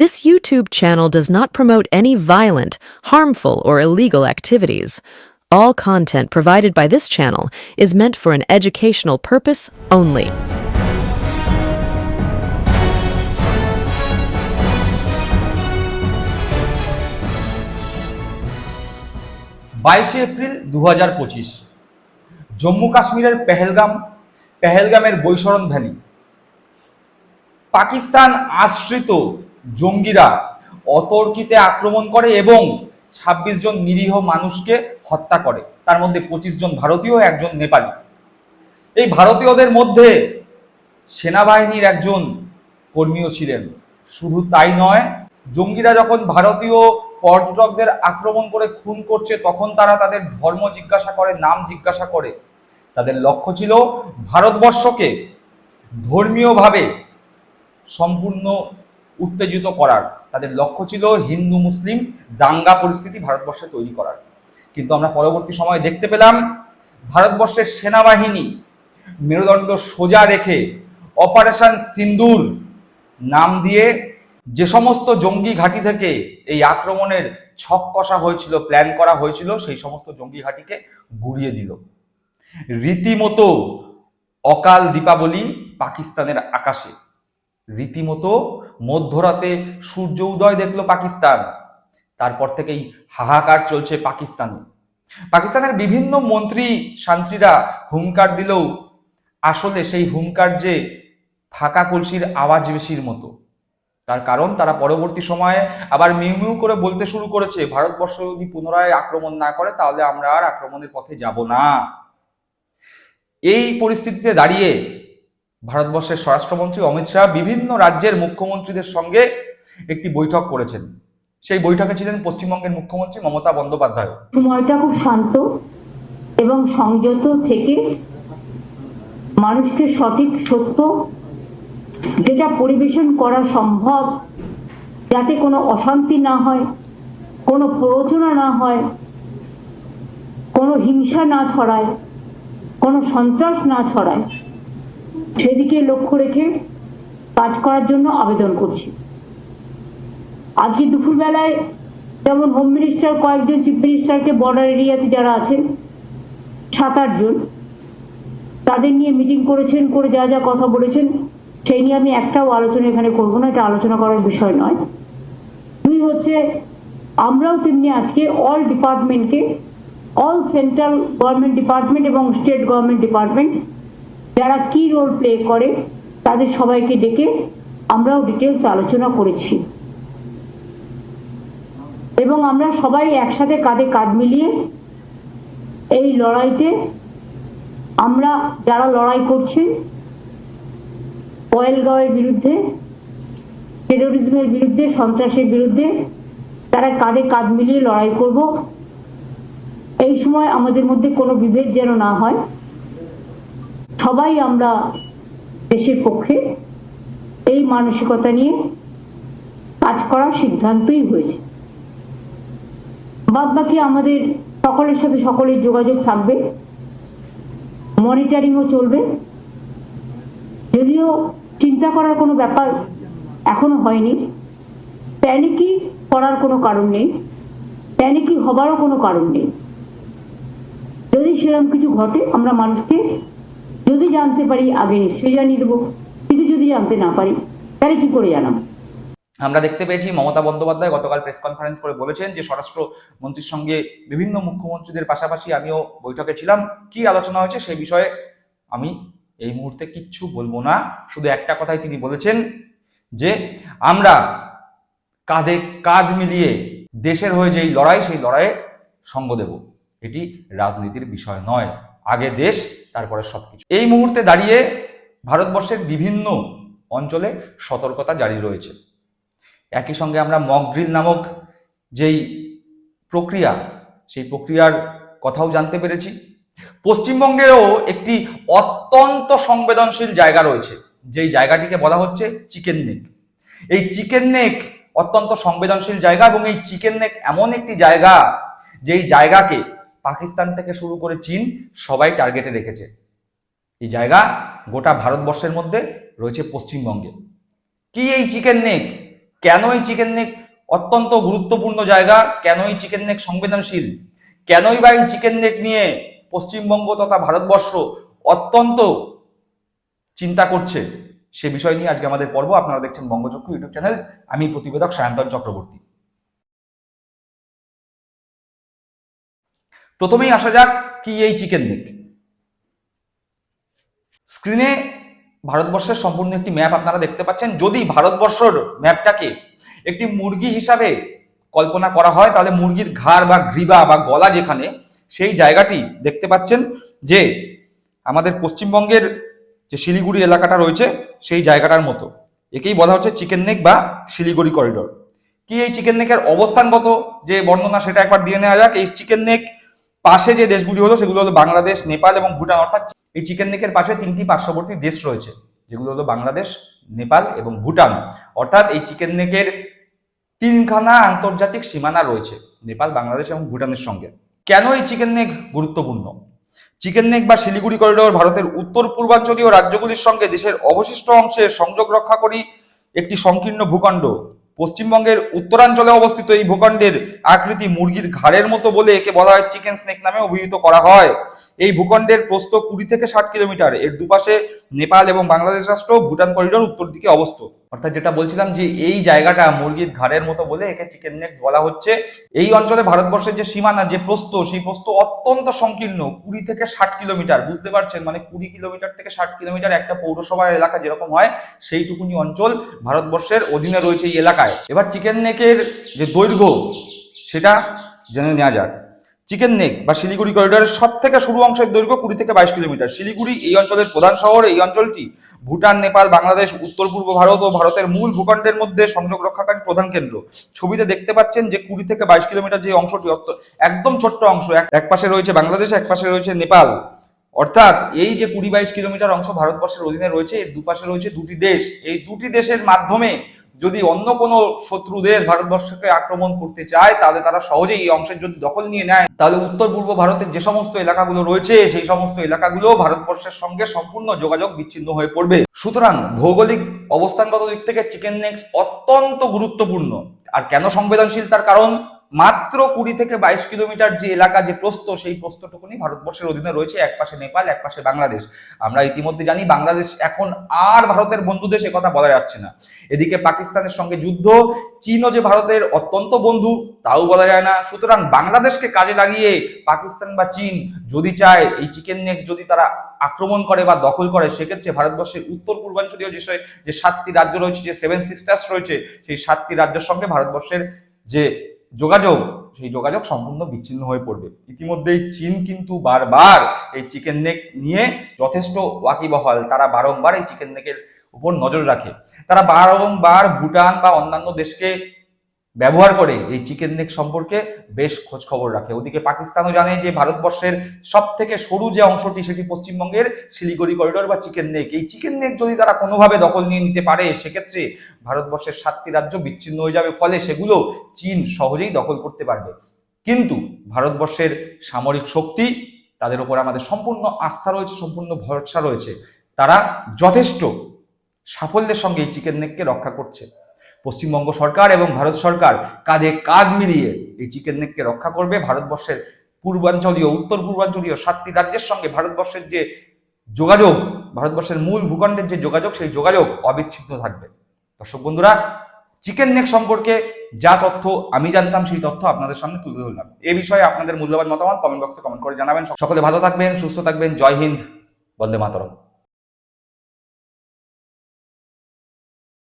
This YouTube channel does not promote any violent, harmful, or illegal activities. All content provided by this channel is meant for an educational purpose only. বাইশে April দু হাজার পঁচিশ জম্মু কাশ্মীরের Pahalgam পেহেলগামের Baisaran valley Pakistan আশ্রিত জঙ্গিরা অতর্কিতে আক্রমণ করে এবং ২৬ জন নিরীহ মানুষকে হত্যা করে। তার মধ্যে পঁচিশ জন ভারতীয়, একজন নেপালি। এই ভারতীয়দের মধ্যে সেনাবাহিনীর একজন কর্মীও ছিলেন। শুধু তাই নয়, জঙ্গিরা যখন ভারতীয় পর্যটকদের আক্রমণ করে খুন করছে, তখন তারা তাদের ধর্ম জিজ্ঞাসা করে, নাম জিজ্ঞাসা করে। তাদের লক্ষ্য ছিল ভারতবর্ষকে ধর্মীয়ভাবে সম্পূর্ণ উত্তেজিত করার। তাদের লক্ষ্য ছিল হিন্দু, মুসলিম দাঙ্গা পরিস্থিতি ভারতবর্ষে তৈরি করার। কিন্তু আমরা পরবর্তী সময়ে দেখতে পেলাম, ভারতবর্ষের সেনাবাহিনী মেরুদণ্ড সোজা রেখে অপারেশন সিন্দুর নাম দিয়ে যে সমস্ত জঙ্গি ঘাঁটি থেকে এই আক্রমণের ছক কষা হয়েছিল প্ল্যান করা হয়েছিল, সেই সমস্ত জঙ্গি ঘাঁটিকে গুড়িয়ে দিল। রীতিমতো অকাল দীপাবলি পাকিস্তানের আকাশে। রীতিমতো মধ্যরাতে সূর্য উদয় দেখল পাকিস্তান। তারপর থেকেই হাহাকার চলছে পাকিস্তানে। পাকিস্তানের বিভিন্ন মন্ত্রী শান্ত্রীরা হুঙ্কার দিলেও আসলে সেই হুঙ্কার যে ফাঁকা কলসির আওয়াজ বেশির মতো। তার কারণ তারা পরবর্তী সময়ে আবার মিউ মিউ করে বলতে শুরু করেছে, ভারতবর্ষ যদি পুনরায় আক্রমণ না করে, তাহলে আমরা আর আক্রমণের পথে যাব না। এই পরিস্থিতিতে দাঁড়িয়ে ভারতবর্ষের স্বরাষ্ট্রমন্ত্রী অমিত শাহ বিভিন্ন রাজ্যের মুখ্যমন্ত্রীদের সঙ্গে একটি বৈঠক করেছেন। সেই বৈঠকে ছিলেন পশ্চিমবঙ্গের মুখ্যমন্ত্রী মমতা বন্দ্যোপাধ্যায়। সময়টা খুব শান্ত এবং সংযত থেকে মানুষকে সঠিক, সত্য যেটা পরিবেশন করা সম্ভব, যাতে কোনো অশান্তি না হয়, কোনো প্ররোচনা না হয়, কোনো হিংসা না ছড়ায়, কোনো সন্ত্রাস না ছড়ায় সেদিকে লক্ষ্য রেখে কাজ করার জন্য আবেদন করছি। আজকে দুপুরবেলায় যেমন হোম মিনিস্টার কয়েকজন চিফ মিনিস্টারকে বর্ডার এরিয়াতে যারা আছেন, সাত আটজন তাদের নিয়ে মিটিং করেছেন, করে যা যা কথা বলেছেন, সেই নিয়ে আমি একটাও আলোচনা এখানে করব না, এটা আলোচনা করার বিষয় নয়। দুই হচ্ছে, আমরাও তেমনি আজকে অল ডিপার্টমেন্টকে অল সেন্ট্রাল গভর্নমেন্ট ডিপার্টমেন্ট এবং স্টেট গভর্নমেন্ট ডিপার্টমেন্ট যারা কি রোল প্লে করে, তাদের সবাইকে ডেকে আমরাও ডিটেলস আলোচনা করেছি। এবং আমরা সবাই একসাথে কাঁধে কাঁধ মিলিয়ে এই লড়াইতে আমরা যারা লড়াই করছি পয়েলগাঁওয়ের বিরুদ্ধে টেরোরিজমের বিরুদ্ধে, সন্ত্রাসের বিরুদ্ধে, তারা কাঁধে কাঁধ মিলিয়ে লড়াই করব। এই সময় আমাদের মধ্যে কোনো বিভেদ যেন না হয়। সবাই আমরা দেশের পক্ষে এই মানসিকতা নিয়ে কাজ করার সিদ্ধান্তই হয়েছে। বাদ বাকি আমাদের সকলের সাথে সকলের যোগাযোগ থাকবে মনিটারিংও চলবে। যদিও চিন্তা করার কোনো ব্যাপার এখনও হয়নি প্যানিকি করার কোনো কারণ নেই প্যানিকি হবারও কোনো কারণ নেই। যদি সেরকম কিছু ঘটে, আমরা মানুষকে যদি জানতে পারি, আগে নিশ্চয়ই জানিয়ে দেবো। কিন্তু যদি জানতে না পারি, তাহলে কি করে জানাব? আমরা দেখতে পেয়েছি, মমতা বন্দ্যোপাধ্যায় গতকাল প্রেস কনফারেন্স করে বলেছেন যে, স্বরাষ্ট্র মন্ত্রীর সঙ্গে বিভিন্ন মুখ্যমন্ত্রীদের পাশাপাশি আমিও বৈঠকে ছিলাম। কি আলোচনা হয়েছে সেই বিষয়ে আমি এই মুহূর্তে কিচ্ছু বলব না। শুধু একটা কথাই তিনি বলেছেন যে, আমরা কাঁধে কাঁধ মিলিয়ে দেশের হয়ে যেই লড়াই, সেই লড়াইয়ে সঙ্গ দেব। এটি রাজনীতির বিষয় নয়। আগে দেশ, তারপরে সব কিছু এই মুহূর্তে দাঁড়িয়ে ভারতবর্ষের বিভিন্ন অঞ্চলে সতর্কতা জারি রয়েছে। একই সঙ্গে আমরা মক ড্রিল নামক যেই প্রক্রিয়া, সেই প্রক্রিয়ার কথাও জানতে পেরেছি। পশ্চিমবঙ্গেরও একটি অত্যন্ত সংবেদনশীল জায়গা রয়েছে, যেই জায়গাটিকে বলা হচ্ছে চিকেন নেক। এই চিকেন নেক অত্যন্ত সংবেদনশীল জায়গা এবং এই চিকেন নেক এমন একটি জায়গা, যেই জায়গাকে পাকিস্তান থেকে শুরু করে চীন সবাই টার্গেটে রেখেছে। এই জায়গা গোটা ভারতবর্ষের মধ্যে রয়েছে পশ্চিমবঙ্গে। কি এই চিকেন নেক কেন এই চিকেন নেক অত্যন্ত গুরুত্বপূর্ণ জায়গা। কেন এই চিকেন নেক সংবেদনশীল? কেনই বা এই চিকেন নেক নিয়ে পশ্চিমবঙ্গ তথা ভারতবর্ষ অত্যন্ত চিন্তা করছে? সে বিষয় নিয়ে আজকে আমাদের পর্ব। আপনারা দেখছেন বঙ্গচক্ষু ইউটিউব চ্যানেল। আমি প্রতিবেদক সায়ন্তন চক্রবর্তী। প্রথমেই আসা যাক কি এই চিকেন নেক স্ক্রিনে ভারতবর্ষের সম্পূর্ণ একটি ম্যাপ আপনারা দেখতে পাচ্ছেন। যদি ভারতবর্ষর ম্যাপটাকে একটি মুরগি হিসাবে কল্পনা করা হয়, তাহলে মুরগির ঘাড় বা গ্রীবা বা গলা যেখানে, সেই জায়গাটি দেখতে পাচ্ছেন যে আমাদের পশ্চিমবঙ্গের যে শিলিগুড়ি এলাকাটা রয়েছে, সেই জায়গাটার মতো। একেই বলা হচ্ছে চিকেন নেক বা শিলিগুড়ি করিডোর। কি এই চিকেন নেকের অবস্থানগত যে বর্ণনা, সেটা একবার দিয়ে নেওয়া যাক। এই চিকেন নেক পাশে যে দেশগুলি হলো, সেগুলো হলো বাংলাদেশ, নেপাল এবং ভুটান। অর্থাৎ এই চিকেন নেকের পাশে তিনটি পার্শ্ববর্তী দেশ রয়েছে, যেগুলো হলো বাংলাদেশ, নেপাল এবং ভুটান। অর্থাৎ এই চিকেন নেকের তিনখানা আন্তর্জাতিক সীমানা রয়েছে, নেপাল, বাংলাদেশ এবং ভুটানের সঙ্গে। কেন এই চিকেন নেক গুরুত্বপূর্ণ? চিকেন নেক বা শিলিগুড়ি করিডোর ভারতের উত্তর, পূর্বাঞ্চলীয় রাজ্যগুলির সঙ্গে দেশের অবশিষ্ট অংশের সংযোগ রক্ষাকারী একটি সংকীর্ণ ভূখণ্ড। পশ্চিমবঙ্গের উত্তরাঞ্চলে অবস্থিত এই ভূখণ্ডের আকৃতি মুরগির ঘাড়ের মতো বলে একে বলা হয় চিকেন স্নেক নামে অভিহিত করা হয়। এই ভূখণ্ডের প্রস্থ কুড়ি থেকে ষাট কিলোমিটার। এর দুপাশে নেপাল এবং বাংলাদেশ রাষ্ট্র, ভুটান করিডোর উত্তর দিকে অবস্থিত। অর্থাৎ যেটা বলছিলাম যে এই জায়গাটা মুরগির ঘাড়ের মতো বলে একে চিকেন নেক্স বলা হচ্ছে, এই অঞ্চলে ভারতবর্ষের যে সীমানা, যে প্রস্ত সেই প্রস্ত অত্যন্ত সংকীর্ণ, কুড়ি থেকে ষাট কিলোমিটার, বুঝতে পারছেন? মানে কুড়ি কিলোমিটার থেকে ষাট কিলোমিটার একটা পৌরসভার এলাকা যেরকম হয়, সেইটুকুনি অঞ্চল ভারতবর্ষের অধীনে রয়েছে এই এলাকায়। এবার চিকেন নেকের যে দৈর্ঘ্য, সেটা জেনে নেওয়া যাক। চিকেন নেক বা শিলিগুড়ি করিডোরের সব থেকে শুরু অংশের দৈর্ঘ্য কুড়ি থেকে বাইশ কিলোমিটার। শিলিগুড়ি এই অঞ্চলের প্রধান শহর, এই অঞ্চলটি ভুটান, নেপাল, বাংলাদেশ, উত্তর পূর্ব ভারত ও ভারতের মূল ভূখণ্ডের মধ্যে সংযোগ রক্ষাকারী প্রধান কেন্দ্র। ছবিতে দেখতে পাচ্ছেন যে কুড়ি থেকে বাইশ কিলোমিটার যে অংশটি একদম ছোট্ট অংশ এক পাশে রয়েছে বাংলাদেশ, এক পাশে রয়েছে নেপাল। অর্থাৎ এই যে কুড়ি বাইশ কিলোমিটার অংশ ভারতবর্ষের অধীনে রয়েছে, এর দুপাশে রয়েছে দুটি দেশ। এই দুটি দেশের মাধ্যমে যদি অন্য কোনো শত্রু দেশ ভারতবর্ষকে আক্রমণ করতে চায়, তাহলে তারা সহজেই এই অংশের যদি দখল নিয়ে নেয়। তাহলে উত্তর পূর্ব ভারতের যে সমস্ত এলাকাগুলো রয়েছে, সেই সমস্ত এলাকাগুলো ভারতবর্ষের সঙ্গে সম্পূর্ণ যোগাযোগ বিচ্ছিন্ন হয়ে পড়বে। সুতরাং ভৌগোলিক অবস্থানগত দিক থেকে চিকেন নেক্স অত্যন্ত গুরুত্বপূর্ণ। আর কেন সংবেদনশীল তার কারণ? মাত্র কুড়ি থেকে বাইশ কিলোমিটার যে এলাকা, যে প্রস্থ, সেই প্রস্থটুকুনি ভারতবর্ষের অধীনে রয়েছে। এক পাশে নেপাল, এক পাশে বাংলাদেশ। আমরা ইতিমধ্যে জানি, বাংলাদেশ এখন আর ভারতের বন্ধু দেশ কথা বলা যাচ্ছে না। এদিকে পাকিস্তানের সঙ্গে যুদ্ধ, চীনও যে ভারতের অত্যন্ত বন্ধু, তাও বলা যায় না। সুতরাং বাংলাদেশকে কাজে লাগিয়ে পাকিস্তান বা চীন যদি চায়, এই চিকেন নেক্স যদি তারা আক্রমণ করে বা দখল করে, সেক্ষেত্রে ভারতবর্ষের উত্তর পূর্বাঞ্চলীয় যে যে সাতটি রাজ্য রয়েছে, যে সেভেন সিস্টার্স রয়েছে, সেই সাতটি রাজ্যের সঙ্গে ভারতবর্ষের যে যোগাযোগ, সেই যোগাযোগ সম্পূর্ণ বিচ্ছিন্ন হয়ে পড়বে। ইতিমধ্যেই চীন কিন্তু বারবার এই চিকেন নেক নিয়ে যথেষ্ট ওয়াকিবহাল। তারা বারংবার এই চিকেন নেকের উপর নজর রাখে। তারা বারংবার ভুটান বা অন্যান্য দেশকে ব্যবহার করে এই চিকেন নেক সম্পর্কে বেশ খোঁজ খবর রাখে। ওদিকে পাকিস্তানও জানে যে ভারতবর্ষের সব থেকে সরু যে অংশটি সেটি পশ্চিমবঙ্গের শিলিগুড়ি করিডোর বা চিকেন নেক এই চিকেন নেক যদি তারা কোনোভাবে দখল নিয়ে নিতে পারে, সেক্ষেত্রে ভারতবর্ষের সাতটি রাজ্য বিচ্ছিন্ন হয়ে যাবে, ফলে সেগুলো চীন সহজেই দখল করতে পারবে। কিন্তু ভারতবর্ষের সামরিক শক্তি, তাদের উপর আমাদের সম্পূর্ণ আস্থা রয়েছে, সম্পূর্ণ ভরসা রয়েছে। তারা যথেষ্ট সাফল্যের সঙ্গে এই চিকেন নেককে রক্ষা করছে। পশ্চিমবঙ্গ সরকার এবং ভারত সরকার কাঁধে কাঁধ মিলিয়ে এই চিকেন নেককে রক্ষা করবে। ভারতবর্ষের পূর্বাঞ্চলীয়, উত্তর পূর্বাঞ্চলীয় সাতটি রাজ্যের সঙ্গে ভারতবর্ষের যে যোগাযোগ, ভারতবর্ষের মূল ভূখণ্ডের যে যোগাযোগ, সেই যোগাযোগ অবিচ্ছিন্ন থাকবে। দর্শক বন্ধুরা, চিকেন নেক সম্পর্কে যা তথ্য আমি জানতাম, সেই তথ্য আপনাদের সামনে তুলে ধরলাম। এ বিষয়ে আপনাদের মূল্যবান মতামত কমেন্ট বক্সে কমেন্ট করে জানাবেন। সকলে ভালো থাকবেন, সুস্থ থাকবেন। জয় হিন্দ, বন্দে মাতরম।